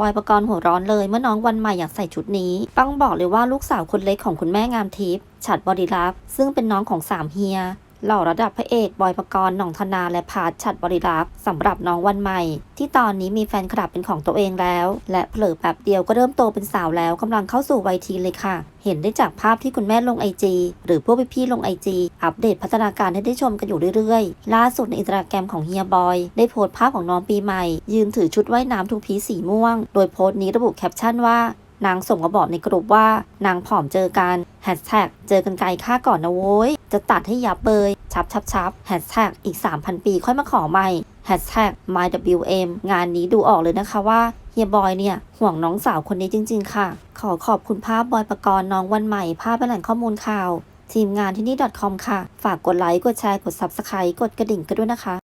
บอยประกรณ์หัวร้อนเลยเมื่อน้องวันใหม่อยากใส่ชุดนี้ ต้องบอกเลยว่าลูกสาวคนเล็กของคุณแม่งามทิพย์ฉัดบริรับซึ่งเป็นน้องของสามเฮีย หล่อระดับพระเอกบอยปกรณ์หน่องธนาและพาร์ทฉัดบริรักษ์สำหรับน้องวันใหม่ ที่ตอนนี้มีแฟนคลับเป็นของตัวเองแล้ว และเผลอแป๊บเดียวก็เริ่มโตเป็นสาวแล้วกำลังเข้าสู่วัยทีนเลยค่ะ เห็นได้จากภาพที่คุณแม่ลงไอจีหรือพวกพี่ๆลงไอจีอัปเดตพัฒนาการให้ได้ชมกันอยู่เรื่อยๆ ล่าสุดในอินสตาแกรมของเฮียบอย ได้โพสต์ภาพของน้องปีใหม่ ยืนถือชุดว่ายน้ำทูพีสีม่วง โดยโพสต์นี้ระบุแคปชั่นว่า นางส่งมาบอกในกลุ่มว่านางผอมเจอกันแฮชแท็กเจอกันไกลค่าก่อนนะโว้ย จะตัดให้ยับเบย ชับชับชับแฮชแท็กอีก 3,000 ปีค่อยมาขอใหม่แฮชแท็ก mywm งานนี้ดูออกเลยนะคะว่าเฮียบอยเนี่ย ห่วงน้องสาวคนนี้จริง ๆ ค่ะ ขอขอบคุณภาพบอยประกรณ์น้องวันใหม่ ภาพเป็นแหล่งข้อมูลข่าว ทีมงานที่นี่ .com ค่ะ ฝากกดไลค์ กดแชร์ กด subscribe กดกระดิ่งกันด้วยนะคะ